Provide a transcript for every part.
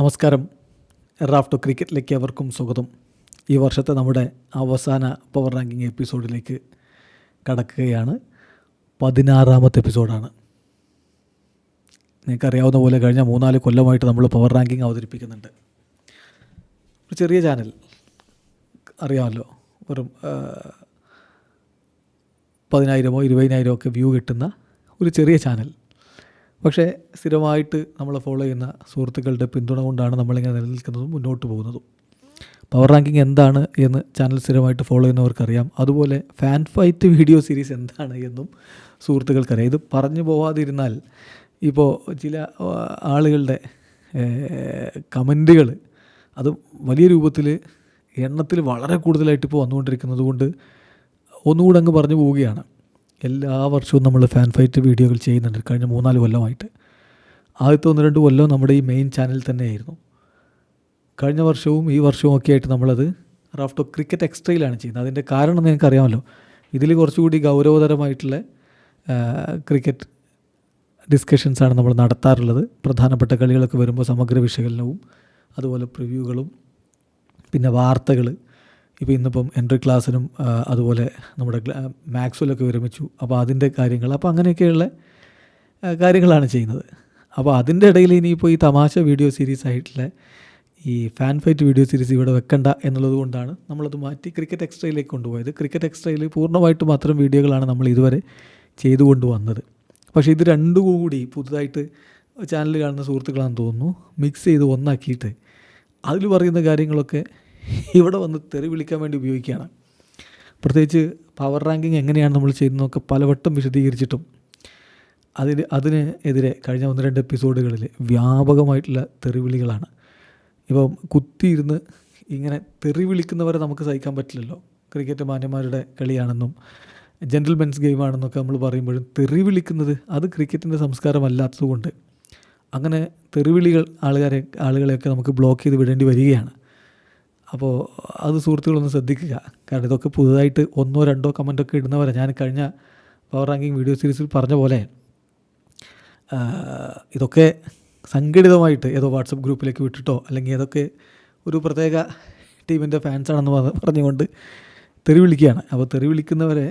നമസ്കാരം. റാഫ്റ്റോ ക്രിക്കറ്റിലേക്ക് അവർക്കും സ്വാഗതം. ഈ വർഷത്തെ നമ്മുടെ അവസാന പവർ റാങ്കിങ് എപ്പിസോഡിലേക്ക് കടക്കുകയാണ്. പതിനാറാമത്തെ എപ്പിസോഡാണ് നിങ്ങൾക്കറിയാവുന്ന പോലെ കഴിഞ്ഞ മൂന്നാൽ കൊല്ലമായിട്ട് നമ്മൾ പവർ റാങ്കിങ് അവതരിപ്പിക്കുന്നുണ്ട്. ഒരു ചെറിയ ചാനൽ അറിയാമല്ലോ ഒരു പതിനായിരമോ ഇരുപതിനായിരമോ ഒക്കെ വ്യൂ കിട്ടുന്ന ഒരു ചെറിയ ചാനൽ പക്ഷേ സ്ഥിരമായിട്ട് നമ്മൾ ഫോളോ ചെയ്യുന്ന സുഹൃത്തുക്കളുടെ പിന്തുണ കൊണ്ടാണ് നമ്മളിങ്ങനെ നിലനിൽക്കുന്നതും മുന്നോട്ട് പോകുന്നതും. പവർ റാങ്കിങ് എന്താണ് എന്ന് ചാനൽ സ്ഥിരമായിട്ട് ഫോളോ ചെയ്യുന്നവർക്കറിയാം. അതുപോലെ ഫാൻ ഫൈറ്റ് വീഡിയോ സീരീസ് എന്താണ് എന്നും സുഹൃത്തുക്കൾക്കറിയാം. ഇത് പറഞ്ഞു പോവാതിരുന്നാൽ ഇപ്പോൾ ചില ആളുകളുടെ കമന്റുകൾ അത് വലിയ രൂപത്തിൽ എണ്ണത്തിൽ വളരെ കൂടുതലായിട്ട് ഇപ്പോൾ വന്നുകൊണ്ടിരിക്കുന്നത് കൊണ്ട് ഒന്നുകൂടെ അങ്ങ് പറഞ്ഞു പോവുകയാണ്. എല്ലാ വർഷവും നമ്മൾ ഫാൻ ഫൈറ്റ് വീഡിയോകൾ ചെയ്യുന്നുണ്ട്. കഴിഞ്ഞ മൂന്നാൽ കൊല്ലമായിട്ട്. ആദ്യത്തെ ഒന്ന് രണ്ട് കൊല്ലം നമ്മുടെ ഈ മെയിൻ ചാനൽ തന്നെയായിരുന്നു. കഴിഞ്ഞ വർഷവും ഈ വർഷവും ഒക്കെ ആയിട്ട് നമ്മളത് റാഫ്റ്റോ ക്രിക്കറ്റ് എക്സ്ട്രയിലാണ് ചെയ്യുന്നത്. അതിന്റെ കാരണം നിങ്ങൾക്ക് അറിയാമല്ലോ. ഇതിൽ കുറച്ചുകൂടി ഗൗരവതരമായിട്ടുള്ള ക്രിക്കറ്റ് ഡിസ്കഷൻസാണ് നമ്മൾ നടത്താറുള്ളത്. പ്രധാനപ്പെട്ട കളികളൊക്കെ വരുമ്പോൾ സമഗ്ര വിശകലനവും അതുപോലെ പ്രിവ്യൂകളും പിന്നെ വാർത്തകൾ ഇപ്പോൾ ഇന്നിപ്പം എൻട്രി ക്ലാസ്സിനും അതുപോലെ നമ്മുടെ മാത്സിലൊക്കെ വിരമിച്ചു അപ്പോൾ അതിന്റെ കാര്യങ്ങൾ അപ്പോൾ അങ്ങനെയൊക്കെയുള്ള കാര്യങ്ങളാണ് ചെയ്യുന്നത്. അപ്പോൾ അതിന്റെ ഇടയിൽ ഇനിയിപ്പോൾ ഈ തമാശ വീഡിയോ സീരീസ് ആയിട്ടുള്ള ഈ ഫാൻ ഫൈറ്റ് വീഡിയോ സീരീസ് ഇവിടെ വെക്കണ്ട എന്നുള്ളത് കൊണ്ടാണ് നമ്മളത് മാറ്റി ക്രിക്കറ്റ് എക്സ്ട്രയിലേക്ക് കൊണ്ടുപോയത്. ക്രിക്കറ്റ് എക്സ്ട്രയിൽ പൂർണമായിട്ട് മാത്രം വീഡിയോകളാണ് നമ്മൾ ഇതുവരെ ചെയ്തു കൊണ്ടുവന്നത് പക്ഷേ ഇത് രണ്ടും കൂടി പുതുതായിട്ട് ചാനൽ കാണുന്ന സുഹൃത്തുക്കളാണെന്ന് തോന്നുന്നു. മിക്സ് ചെയ്ത് ഒന്നാക്കിയിട്ട് അതിൽ പറയുന്ന കാര്യങ്ങളൊക്കെ ഇവിടെ വന്ന് തെറി വിളിക്കാൻ വേണ്ടി ഉപയോഗിക്കുകയാണ്. പ്രത്യേകിച്ച് പവർ റാങ്കിങ് എങ്ങനെയാണ് നമ്മൾ ചെയ്യുന്നതൊക്കെ പലവട്ടം വിശദീകരിച്ചിട്ടും അതിന് അതിന് എതിരെ കഴിഞ്ഞ ഒന്ന് രണ്ട് എപ്പിസോഡുകളിൽ വ്യാപകമായിട്ടുള്ള തെറിവിളികളാണ് ഇപ്പം കുത്തിയിരുന്ന് ഇങ്ങനെ തെറി വിളിക്കുന്നവരെ നമുക്ക് സഹിക്കാൻ പറ്റില്ലല്ലോ. ക്രിക്കറ്റ് മാന്യന്മാരുടെ കളിയാണെന്നും ജെന്റിൽമെൻസ് ഗെയിമാണെന്നൊക്കെ നമ്മൾ പറയുമ്പോഴും തെറി വിളിക്കുന്നത് അത് ക്രിക്കറ്റിന്റെ സംസ്കാരമല്ലാത്തതുകൊണ്ട്. അങ്ങനെ തെറിവിളികൾ ആളുകാരെ ആളുകളെയൊക്കെ നമുക്ക് ബ്ലോക്ക് ചെയ്ത് വിടേണ്ടി വരികയാണ്. അപ്പോൾ അത് സുഹൃത്തുക്കളൊന്ന് ശ്രദ്ധിക്കുക. കാരണം ഇതൊക്കെ പുതുതായിട്ട് ഒന്നോ രണ്ടോ കമന്റൊക്കെ ഇടുന്നവരെ. ഞാൻ കഴിഞ്ഞ പവർ റാങ്കിങ് വീഡിയോ സീരീസിൽ പറഞ്ഞ പോലെ ഇതൊക്കെ സംഘടിതമായിട്ട് ഏതോ വാട്സപ്പ് ഗ്രൂപ്പിലേക്ക് വിട്ടിട്ടോ അല്ലെങ്കിൽ ഏതൊക്കെ ഒരു പ്രത്യേക ടീമിന്റെ ഫാൻസാണെന്ന് പറഞ്ഞ് പറഞ്ഞുകൊണ്ട് തെറി വിളിക്കുകയാണ്. അപ്പോൾ തെറി വിളിക്കുന്നവരെ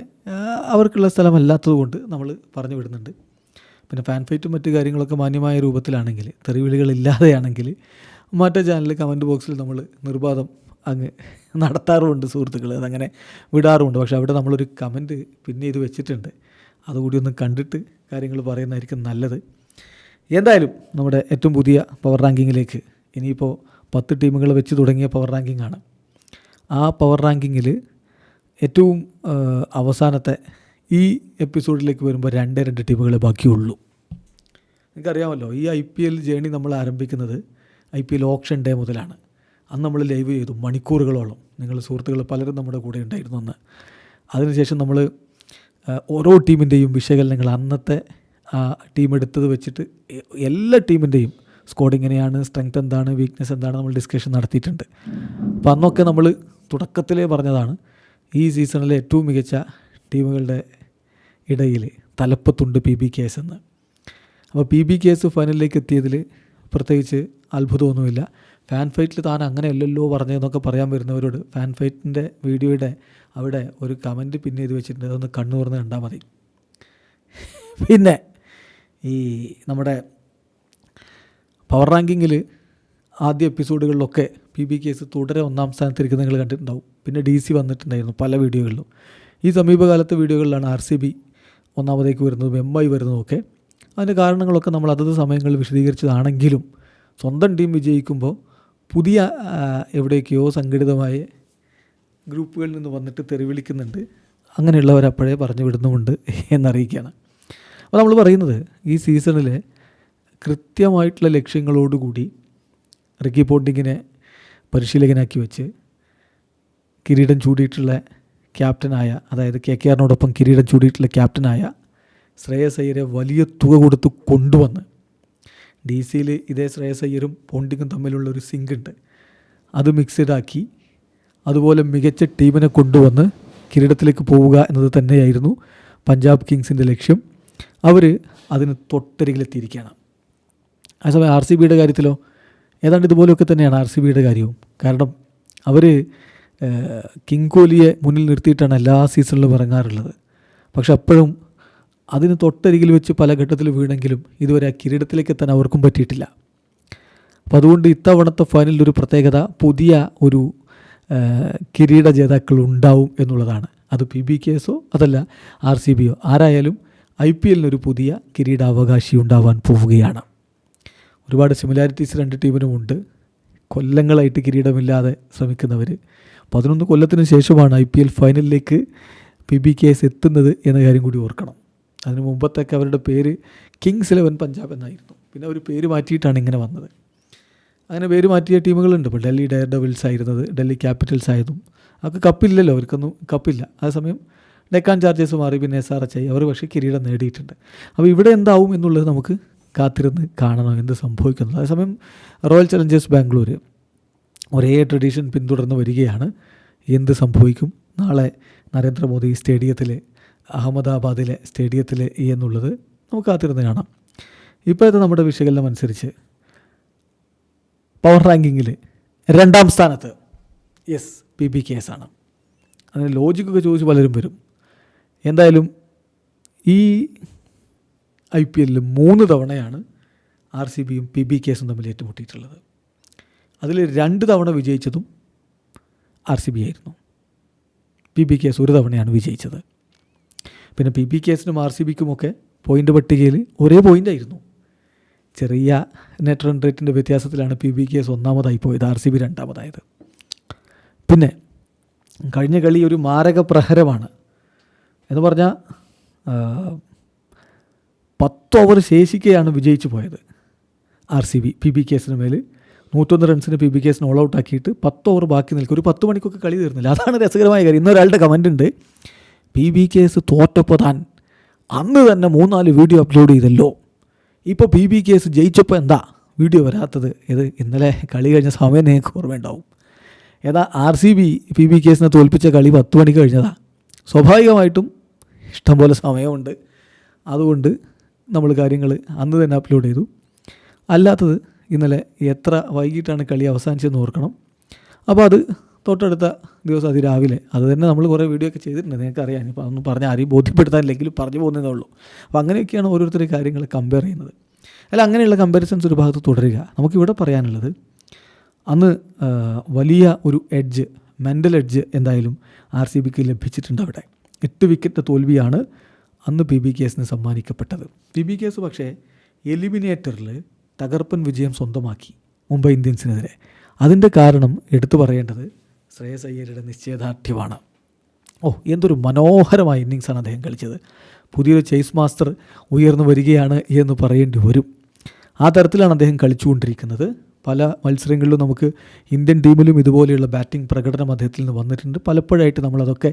അവർക്കുള്ള സ്ഥലമല്ലാത്തത് കൊണ്ട് നമ്മൾ പറഞ്ഞു വിടുന്നുണ്ട്. പിന്നെ ഫാൻ ഫൈറ്റും മറ്റു കാര്യങ്ങളൊക്കെ മാന്യമായ രൂപത്തിലാണെങ്കിൽ തെറിവിളികളില്ലാതെയാണെങ്കിൽ മറ്റേ ചാനൽ കമന്റ് ബോക്സിൽ നമ്മൾ നിർബാധം അങ്ങ് നടത്താറുമുണ്ട് സുഹൃത്തുക്കൾ അതങ്ങനെ വിടാറുമുണ്ട്. പക്ഷേ അവിടെ നമ്മളൊരു കമന്റ് പിന്നെ ഇത് വെച്ചിട്ടുണ്ട്. അതുകൂടി ഒന്ന് കണ്ടിട്ട് കാര്യങ്ങൾ പറയുന്നതായിരിക്കും നല്ലത്. എന്തായാലും നമ്മുടെ ഏറ്റവും പുതിയ പവർ റാങ്കിങ്ങിലേക്ക് ഇനിയിപ്പോൾ പത്ത് ടീമുകൾ വെച്ച് തുടങ്ങിയ പവർ റാങ്കിങ് ആണ് ആ പവർ റാങ്കിങ്ങിൽ ഏറ്റവും അവസാനത്തെ ഈ എപ്പിസോഡിലേക്ക് വരുമ്പോൾ രണ്ടേ രണ്ട് ടീമുകളെ ബാക്കിയുള്ളൂ. നിങ്ങൾക്കറിയാമല്ലോ ഈ ഐ പി എൽ ജേണി നമ്മൾ ആരംഭിക്കുന്നത് I P L auction day മുതലാണ്. അന്ന് നമ്മൾ ലൈവ് ചെയ്തു മണിക്കൂറുകളോളം. നിങ്ങൾ സുഹൃത്തുക്കൾ പലരും നമ്മുടെ കൂടെ ഉണ്ടായിരുന്നു അന്ന്. അതിനുശേഷം നമ്മൾ ഓരോ ടീമിന്റെയും വിശകലനങ്ങൾ അന്നത്തെ ആ ടീം എടുത്തത് വെച്ചിട്ട് എല്ലാ ടീമിന്റെയും സ്കോഡ് എങ്ങനെയാണ് സ്ട്രെങ്ത് എന്താണ് വീക്ക്നെസ് എന്താണ് നമ്മൾ ഡിസ്കഷൻ നടത്തിയിട്ടുണ്ട്. അപ്പോൾ അന്നൊക്കെ നമ്മൾ തുടക്കത്തിലേ പറഞ്ഞതാണ് ഈ സീസണിലെ ഏറ്റവും മികച്ച ടീമുകളുടെ ഇടയിൽ തലപ്പത്തുണ്ട് പി ബി കേസ് എന്ന്. അപ്പോൾ പി ബി കേസ് ഫൈനലിലേക്ക് എത്തിയതിൽ പ്രത്യേകിച്ച് അത്ഭുതമൊന്നുമില്ല. ഫാൻ ഫൈറ്റിൽ താൻ അങ്ങനെയല്ലല്ലോ പറഞ്ഞതെന്നൊക്കെ പറയാൻ വരുന്നവരോട് ഫാൻ ഫൈറ്റിന്റെ വീഡിയോയുടെ അവിടെ ഒരു കമന്റ് പിന്നെ ഇത് വെച്ചിട്ടുണ്ട്. അതൊന്ന് കണ്ണു തുറന്ന് കണ്ടാൽ മതി. പിന്നെ ഈ നമ്മുടെ പവർ റാങ്കിങ്ങിൽ ആദ്യ എപ്പിസോഡുകളിലൊക്കെ പി ബി കേസ് തുടരെ ഒന്നാം സ്ഥാനത്തിരിക്കുന്നത് നിങ്ങൾ കണ്ടിട്ടുണ്ടാവും. പിന്നെ ഡി സി വന്നിട്ടുണ്ടായിരുന്നു പല വീഡിയോകളിലും. ഈ സമീപകാലത്തെ വീഡിയോകളിലാണ് ആർ സി ബി ഒന്നാമതേക്ക് വരുന്നതും എം ഐ വരുന്നതുമൊക്കെ അതിന്റെ കാരണങ്ങളൊക്കെ നമ്മൾ അതത് സമയങ്ങളിൽ വിശദീകരിച്ചതാണെങ്കിലും സ്വന്തം ടീം വിജയിക്കുമ്പോൾ പുതിയ എവിടേക്കോ സംഘടിതമായ ഗ്രൂപ്പുകളിൽ നിന്ന് വന്നിട്ട് തെറിവിളിക്കുന്നുണ്ട്. അങ്ങനെയുള്ളവർ അപ്പോഴേ പറഞ്ഞു വിടുന്നുമുണ്ട് എന്നറിയിക്കുകയാണ്. അപ്പോൾ നമ്മൾ പറയുന്നത് ഈ സീസണിൽ കൃത്യമായിട്ടുള്ള ലക്ഷ്യങ്ങളോടുകൂടി റിക്കി പോണ്ടിങ്ങിനെ പരിശീലകനാക്കി വെച്ച് കിരീടം ചൂടിയിട്ടുള്ള ക്യാപ്റ്റനായ അതായത് കെ കെ ആറിനോടൊപ്പം കിരീടം ചൂടിയിട്ടുള്ള ക്യാപ്റ്റനായ ശ്രേയസയ്യരെ വലിയ തുക കൊടുത്ത് കൊണ്ടുവന്ന് ഡി സിയിൽ ഇതേ ശ്രേയസ് അയ്യരും പോണ്ടിങ്ങും തമ്മിലുള്ള ഒരു സിങ്ക് ഉണ്ട്. അത് മിക്സഡ് ആക്കി അതുപോലെ മികച്ച ടീമിനെ കൊണ്ടുവന്ന് കിരീടത്തിലേക്ക് പോവുക എന്നത് തന്നെയായിരുന്നു പഞ്ചാബ് കിങ്സിന്റെ ലക്ഷ്യം. അവർ അതിന് തൊട്ടരികിലെത്തിയിരിക്കുകയാണ്. അതേസമയം ആർ സി ബിയുടെ കാര്യത്തിലോ? ഏതാണ്ട് ഇതുപോലെയൊക്കെ തന്നെയാണ് ആർ സി ബിയുടെ കാര്യവും. കാരണം അവർ കിങ് കോഹ്ലിയെ മുന്നിൽ നിർത്തിയിട്ടാണ് എല്ലാ സീസണിലും ഇറങ്ങാറുള്ളത്. പക്ഷെ അപ്പോഴും അതിന് തൊട്ടരികിൽ വെച്ച് പല ഘട്ടത്തിൽ വീണെങ്കിലും ഇതുവരെ ആ കിരീടത്തിലേക്ക് എത്താൻ അവർക്കും പറ്റിയിട്ടില്ല. അപ്പോൾ അതുകൊണ്ട് ഇത്തവണത്തെ ഫൈനലിൽ ഒരു പ്രത്യേകത പുതിയ ഒരു കിരീട ജേതാക്കൾ ഉണ്ടാവും എന്നുള്ളതാണ്. അത് പി ബി കേസോ അതല്ല ആർ സി ബിയോ ആരായാലും ഐ പി എല്ലിനൊരു പുതിയ കിരീടാവകാശി ഉണ്ടാവാൻ പോവുകയാണ്. ഒരുപാട് സിമിലാരിറ്റീസ് രണ്ട് ടീമിനും ഉണ്ട്. കൊല്ലങ്ങളായിട്ട് കിരീടമില്ലാതെ ശ്രമിക്കുന്നവർ പതിനൊന്ന് കൊല്ലത്തിന് ശേഷമാണ് ഐ പി എൽ ഫൈനലിലേക്ക് പി ബി കെ എസ് എത്തുന്നത് എന്ന കാര്യം കൂടി ഓർക്കണം. അതിന് മുമ്പത്തൊക്കെ അവരുടെ പേര് കിങ്സ് ഇലവൻ പഞ്ചാബ് എന്നായിരുന്നു. പിന്നെ അവർ പേര് മാറ്റിയിട്ടാണ് ഇങ്ങനെ വന്നത്. അങ്ങനെ പേര് മാറ്റിയ ടീമുകളുണ്ട്. ഇപ്പോൾ ഡൽഹി ഡയർ ഡബിൾസ് ആയിരുന്നത് ഡൽഹി ക്യാപിറ്റൽസ് ആയതും അവർക്ക് കപ്പില്ലല്ലോ അവർക്കൊന്നും കപ്പില്ല. അതേസമയം ഡെക്കാൻ ചാർജേഴ്സ് മാറി പിന്നെ എസ് ആർ എച്ച് ഐ അവർ പക്ഷേ കിരീടം നേടിയിട്ടുണ്ട്. അപ്പോൾ ഇവിടെ എന്താവും എന്നുള്ളത് നമുക്ക് കാത്തിരുന്ന് കാണണം എന്ത് സംഭവിക്കുന്നത് അതേസമയം റോയൽ ചലഞ്ചേഴ്സ് ബാംഗ്ലൂർ ഒരേ ട്രഡീഷൻ പിന്തുടർന്ന് വരികയാണ്. എന്ത് സംഭവിക്കും? നാളെ നരേന്ദ്രമോദി സ്റ്റേഡിയത്തിൽ അഹമ്മദാബാദിലെ സ്റ്റേഡിയത്തിൽ എന്നുള്ളത് നമുക്ക് കാത്തിരുന്ന് കാണാം. ഇപ്പോഴത്തെ നമ്മുടെ വിശകലനം അനുസരിച്ച് പവർ റാങ്കിങ്ങിൽ രണ്ടാം സ്ഥാനത്ത് yes P B K S ആണ്. അതിന് ലോജിക്കൊക്കെ ചോദിച്ച് പലരും വരും. എന്തായാലും ഈ ഐ പി എല്ലിൽ മൂന്ന് തവണയാണ് ആർ സി ബിയും പി ബി കെ എസും തമ്മിൽ ഏറ്റുമുട്ടിയിട്ടുള്ളത്. അതിൽ രണ്ട് തവണ വിജയിച്ചതും ആർ സി ബി ആയിരുന്നു. പി ബി കെ എസ് ഒരു തവണയാണ് വിജയിച്ചത്. പിന്നെ പി ബി കേസിനും ആർ സി ബിക്കുമൊക്കെ പോയിന്റ് പട്ടികയിൽ ഒരേ പോയിന്റ് ആയിരുന്നു. ചെറിയ നെറ്റ് റൺ റേറ്റിന്റെ വ്യത്യാസത്തിലാണ് പി ബി കേസ് ഒന്നാമതായി പോയത് ആർ സി ബി രണ്ടാമതായത്. പിന്നെ കഴിഞ്ഞ കളി ഒരു മാരക പ്രഹരമാണ്. എന്ന് പറഞ്ഞാൽ പത്ത് ഓവർ ശേഷിക്കെയാണ് വിജയിച്ചു പോയത് R C B P B കേസിന് മേൽ നൂറ്റൊന്ന് റൺസിന് പി ബി കേസിന് ഓൾ ഔട്ട് ആക്കിയിട്ട് പത്ത് ഓവർ ബാക്കി നിൽക്കും. ഒരു പത്ത് മണിക്കൊക്കെ കളി തീർന്നില്ല. അതാണ് രസകരമായ കാര്യം. ഇന്നൊരാളുടെ കമന്റ് ഉണ്ട്. പി ബി കേസ് തോറ്റപ്പോൾ താൻ അന്ന് തന്നെ മൂന്നാൽ വീഡിയോ അപ്ലോഡ് ചെയ്തല്ലോ. ഇപ്പോൾ പി ബി കേസ് ജയിച്ചപ്പോൾ എന്താ വീഡിയോ വരാത്തത്? ഇത് ഇന്നലെ കളി കഴിഞ്ഞ സമയം നിങ്ങൾക്ക് ഓർമ്മയുണ്ടാവും. ഏതാ R C B P B കേസിനെ തോൽപ്പിച്ച കളി പത്ത് മണി കഴിഞ്ഞതാ. സ്വാഭാവികമായിട്ടും ഇഷ്ടംപോലെ സമയമുണ്ട്. അതുകൊണ്ട് നമ്മൾ കാര്യങ്ങൾ അന്ന് തന്നെ അപ്ലോഡ് ചെയ്തു. അല്ലാത്തത് ഇന്നലെ എത്ര വൈകിട്ടാണ് കളി അവസാനിച്ചതെന്ന് ഓർക്കണം. അപ്പോൾ അത് തൊട്ടടുത്ത ദിവസം അതിരാവിലെ. അത് തന്നെ നമ്മൾ കുറേ വീഡിയോ ഒക്കെ ചെയ്തിട്ടുണ്ട്. നിങ്ങൾക്ക് അറിയാം ഇപ്പോൾ അതൊന്നും പറഞ്ഞാൽ ആരെയും ബോധ്യപ്പെടുത്താനില്ലെങ്കിലും പറഞ്ഞു പോകുന്നതേ ഉള്ളൂ അപ്പോൾ അങ്ങനെയൊക്കെയാണ് ഓരോരുത്തർ കാര്യങ്ങൾ കമ്പയർ ചെയ്യുന്നത്. അല്ല അങ്ങനെയുള്ള കമ്പാരിസൺസ് ഒരു ഭാഗത്ത് തുടരുക. നമുക്കിവിടെ പറയാനുള്ളത് അന്ന് വലിയ ഒരു എഡ്ജ് മെന്റൽ എഡ്ജ് എന്തായാലും ആർ സി ബിക്ക് ലഭിച്ചിട്ടുണ്ട് അവിടെ. എട്ട് വിക്കറ്റ് തോൽവിയാണ് അന്ന് പി ബി കേസിന് സമ്മാനിക്കപ്പെട്ടത്. പി ബി കേസ് പക്ഷേ എലിമിനേറ്ററിൽ തകർപ്പൻ വിജയം സ്വന്തമാക്കി മുംബൈ ഇന്ത്യൻസിനെതിരെ. അതിന്റെ കാരണം എടുത്തു പറയേണ്ടത് ശ്രേയസ് അയ്യരുടെ നിശ്ചയദാർഢ്യമാണ്. ഓ എന്തൊരു മനോഹരമായ ഇന്നിങ്സാണ് അദ്ദേഹം കളിച്ചത്. പുതിയൊരു ചേസ് മാസ്റ്റർ ഉയർന്നു വരികയാണ് എന്ന് പറയേണ്ടി വരും. ആ തരത്തിലാണ് അദ്ദേഹം കളിച്ചുകൊണ്ടിരിക്കുന്നത്. പല മത്സരങ്ങളിലും നമുക്ക് ഇന്ത്യൻ ടീമിലും ഇതുപോലെയുള്ള ബാറ്റിംഗ് പ്രകടനം അദ്ദേഹത്തിൽ നിന്ന് വന്നിട്ടുണ്ട്. പലപ്പോഴായിട്ട് നമ്മളതൊക്കെ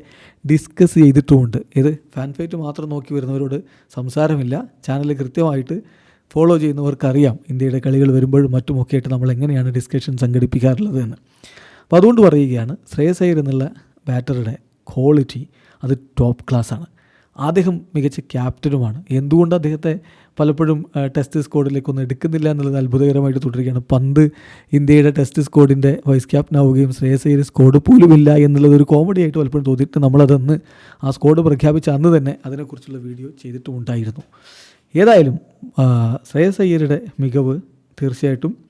ഡിസ്കസ് ചെയ്തിട്ടുമുണ്ട്. ഇത് ഫാൻ ഫൈറ്റ് മാത്രം നോക്കി വരുന്നവരോട് സംസാരമില്ല. ചാനൽ കൃത്യമായിട്ട് ഫോളോ ചെയ്യുന്നവർക്കറിയാം. ഇന്ത്യയുടെ കളികൾ വരുമ്പോഴും മറ്റുമൊക്കെയായിട്ട് നമ്മൾ എങ്ങനെയാണ് ഡിസ്കഷൻ സംഘടിപ്പിക്കാറുള്ളത് എന്ന്. അപ്പോൾ അതുകൊണ്ട് പറയുകയാണ് ശ്രേയസ് അയ്യർ എന്നുള്ള ബാറ്ററുടെ ക്വാളിറ്റി അത് ടോപ്പ് ക്ലാസ്സാണ്. അദ്ദേഹം മികച്ച ക്യാപ്റ്റനുമാണ്. എന്തുകൊണ്ട് അദ്ദേഹത്തെ പലപ്പോഴും ടെസ്റ്റ് സ്ക്വാഡിലേക്കൊന്നും എടുക്കുന്നില്ല എന്നുള്ളത് അത്ഭുതകരമായിട്ട് തുടരുകയാണ്. പന്ത് ഇന്ത്യയുടെ ടെസ്റ്റ് സ്ക്വാഡിന്റെ വൈസ് ക്യാപ്റ്റൻ ആവുകയും ശ്രേയസ് അയ്യർ സ്ക്വാഡ് പോലുമില്ല എന്നുള്ളത് ഒരു കോമഡി ആയിട്ട് പലപ്പോഴും തോന്നിയിട്ട് നമ്മളതന്ന് ആ സ്ക്വാഡ് പ്രഖ്യാപിച്ച അന്ന് തന്നെ അതിനെക്കുറിച്ചുള്ള വീഡിയോ ചെയ്തിട്ടുമുണ്ടായിരുന്നു. ഏതായാലും ശ്രേയസ് അയ്യരുടെ മികവ് തീർച്ചയായിട്ടും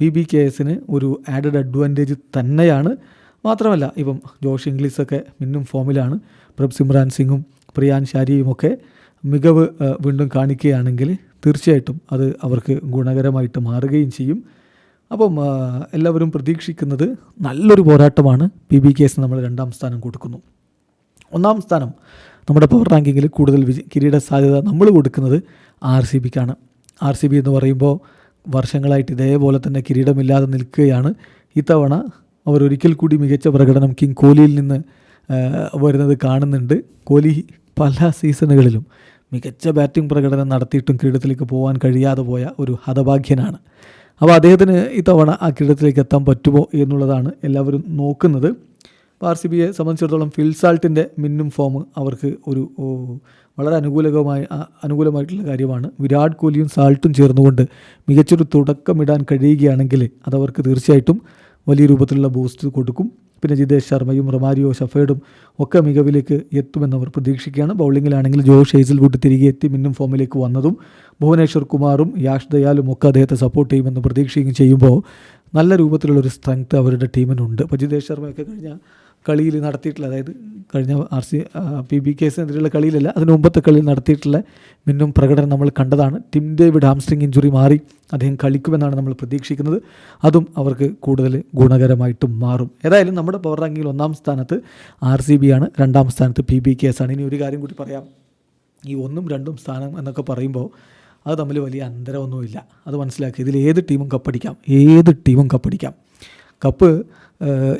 പി ബി കെ എസിന് ഒരു ആഡഡ് അഡ്വാന്റേജ് തന്നെയാണ്. മാത്രമല്ല ഇപ്പം ജോഷ് ഇംഗ്ലീസൊക്കെ മിന്നും ഫോമിലാണ്. പ്രഭ് സിമ്രാൻ സിംഗും പ്രിയാൻ ഷാരിയും ഒക്കെ മികവ് വീണ്ടും കാണിക്കുകയാണെങ്കിൽ തീർച്ചയായിട്ടും അത് അവർക്ക് ഗുണകരമായിട്ട് മാറുകയും ചെയ്യും. അപ്പം എല്ലാവരും പ്രതീക്ഷിക്കുന്നത് നല്ലൊരു പോരാട്ടമാണ് പി ബി കെ എസിന് നമ്മൾ രണ്ടാം സ്ഥാനം കൊടുക്കുന്നു. ഒന്നാം സ്ഥാനം നമ്മുടെ പവർ റാങ്കിങ്ങിൽ കൂടുതൽ വിജയ കിരീട സാധ്യത നമ്മൾ കൊടുക്കുന്നത് ആർ സി ബിക്കാണ്. ആർ സി ബി എന്ന് പറയുമ്പോൾ വർഷങ്ങളായിട്ട് ഇതേപോലെ തന്നെ കിരീടമില്ലാതെ നിൽക്കുകയാണ്. ഇത്തവണ അവർ ഒരിക്കൽ കൂടി മികച്ച പ്രകടനം കിങ് കോഹ്ലിയിൽ നിന്ന് വരുന്നത് കാണുന്നുണ്ട്. കോഹ്ലി പല സീസണുകളിലും മികച്ച ബാറ്റിംഗ് പ്രകടനം നടത്തിയിട്ടും കിരീടത്തിലേക്ക് പോകാൻ കഴിയാതെ പോയ ഒരു ഹതഭാഗ്യനാണ്. അപ്പോൾ അദ്ദേഹത്തിന് ഇത്തവണ ആ കിരീടത്തിലേക്ക് എത്താൻ പറ്റുമോ എന്നുള്ളതാണ് എല്ലാവരും നോക്കുന്നത്. ആർ സി ബിയെ സംബന്ധിച്ചിടത്തോളം ഫിൽസാൾട്ടിന്റെ മിന്നും ഫോം അവർക്ക് ഒരു വളരെ അനുകൂലകമായ അനുകൂലമായിട്ടുള്ള കാര്യമാണ്. വിരാട് കോഹ്ലിയും സാൾട്ടും ചേർന്നുകൊണ്ട് മികച്ചൊരു തുടക്കമിടാൻ കഴിയുകയാണെങ്കിൽ അതവർക്ക് തീർച്ചയായിട്ടും വലിയ രൂപത്തിലുള്ള ബൂസ്റ്റ് കൊടുക്കും. പിന്നെ ജിതേഷ് ശർമ്മയും റൊമാരിയോ ഷഫേഡും ഒക്കെ മികവിലേക്ക് എത്തുമെന്ന് എത്തുമെന്നവർ പ്രതീക്ഷിക്കുകയാണ്. ബൗളിങ്ങിലാണെങ്കിൽ ജോഷ് ഹേസൽവുഡ് തിരികെ എത്തി മിന്നും ഫോമിലേക്ക് വന്നതും ഭുവനേശ്വർ കുമാറും യാഷ് ദയാലും ഒക്കെ അദ്ദേഹത്തെ സപ്പോർട്ട് ചെയ്യുമെന്ന് പ്രതീക്ഷിക്കുകയും ചെയ്യുമ്പോൾ നല്ല രൂപത്തിലുള്ളൊരു സ്ട്രെങ്ത് അവരുടെ ടീമിനുണ്ട് അപ്പോൾ ജിതേഷ് ശർമ്മയൊക്കെ കഴിഞ്ഞ കളിയിൽ നടത്തിയിട്ടുള്ള അതായത് കഴിഞ്ഞ ആർ സി പി ബി കേസിനെതിരെയുള്ള കളിയിലല്ല അതിന് മുമ്പത്തെ കളിയിൽ നടത്തിയിട്ടുള്ള മിന്നും പ്രകടനം നമ്മൾ കണ്ടതാണ്. ടിം ഡേവിഡ് ഹാംസ്ട്രിങ് ഇഞ്ചുറി മാറി അദ്ദേഹം കളിക്കുമെന്നാണ് നമ്മൾ പ്രതീക്ഷിക്കുന്നത്. അതും അവർക്ക് കൂടുതൽ ഗുണകരമായിട്ടും മാറും. ഏതായാലും നമ്മുടെ പവർ റാങ്കിങ്ങിൽ ഒന്നാം സ്ഥാനത്ത് ആർ സി ബി ആണ് രണ്ടാം സ്ഥാനത്ത് പി ബി കെ എസ് ആണ്. ഇനി ഒരു കാര്യം കൂടി പറയാം. ഈ ഒന്നും രണ്ടും സ്ഥാനം എന്നൊക്കെ പറയുമ്പോൾ അത് തമ്മിൽ വലിയ അന്തരമൊന്നുമില്ല. അത് മനസ്സിലാക്കി ഇതിൽ ഏത് ടീമും കപ്പടിക്കാം. ഏത് ടീമും കപ്പടിക്കാം. കപ്പ്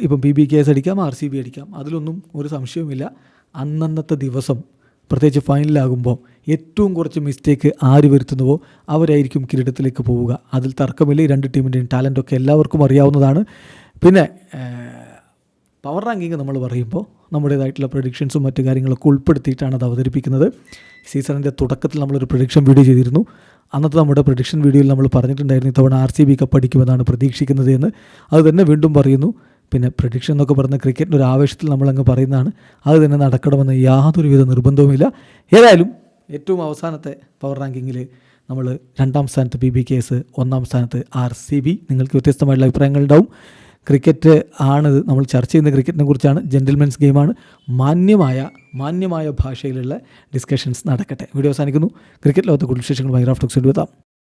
ഇപ്പം പി ബി കെ എസ് അടിക്കാം ആർ സി ബി അടിക്കാം. അതിലൊന്നും ഒരു സംശയവുമില്ല. അന്നന്നത്തെ ദിവസം പ്രത്യേകിച്ച് ഫൈനലാകുമ്പോൾ ഏറ്റവും കുറച്ച് മിസ്റ്റേക്ക് ആര് വരുത്തുന്നുവോ അവരായിരിക്കും കിരീടത്തിലേക്ക് പോവുക. അതിൽ തർക്കമില്ല. രണ്ട് ടീമിന്റെയും ടാലന്റൊക്കെ എല്ലാവർക്കും അറിയാവുന്നതാണ്. പിന്നെ പവർ റാങ്കിങ് നമ്മൾ പറയുമ്പോൾ നമ്മുടേതായിട്ടുള്ള പ്രൊഡിക്ഷൻസും മറ്റു കാര്യങ്ങളൊക്കെ ഉൾപ്പെടുത്തിയിട്ടാണ് അത് അവതരിപ്പിക്കുന്നത്. സീസണിന്റെ തുടക്കത്തിൽ നമ്മളൊരു പ്രൊഡിക്ഷൻ വീഡിയോ ചെയ്തിരുന്നു. അന്നത്തെ നമ്മുടെ പ്രൊഡിക്ഷൻ വീഡിയോയിൽ നമ്മൾ പറഞ്ഞിട്ടുണ്ടായിരുന്നു ഇത്തവണ ആർ സി ബി കപ്പടിക്കുമെന്നാണ് പ്രതീക്ഷിക്കുന്നത് എന്ന്. അത് തന്നെ വീണ്ടും പറയുന്നു. പിന്നെ പ്രഡിക്ഷൻ എന്നൊക്കെ പറഞ്ഞ ക്രിക്കറ്റിന്റെ ഒരു ആവേശത്തിൽ നമ്മളങ്ങ് പറയുന്നതാണ്. അത് തന്നെ നടക്കണമെന്ന് യാതൊരുവിധ നിർബന്ധവുമില്ല. ഏതായാലും ഏറ്റവും അവസാനത്തെ പവർ റാങ്കിങ്ങിൽ നമ്മൾ രണ്ടാം സ്ഥാനത്ത് പി ബി കേസ് ഒന്നാം സ്ഥാനത്ത് ആർ സി ബി നിങ്ങൾക്ക് വ്യത്യസ്തമായിട്ടുള്ള അഭിപ്രായങ്ങളുണ്ടാവും ക്രിക്കറ്റ് ആണ് നമ്മൾ ചർച്ച ചെയ്യുന്ന ക്രിക്കറ്റിനെ കുറിച്ചാണ്. ജെന്റിൽമെൻസ് ഗെയിമാണ് മാന്യമായ മാന്യമായ ഭാഷയിലുള്ള ഡിസ്കഷൻസ് നടക്കട്ടെ. വീഡിയോ അവസാനിക്കുന്നു. ക്രിക്കറ്റ് ലോകത്തെ കൂടുതൽ വിശേഷങ്ങൾ മൈഗ്രാഫ്റ്റോക്സ് എത്താം.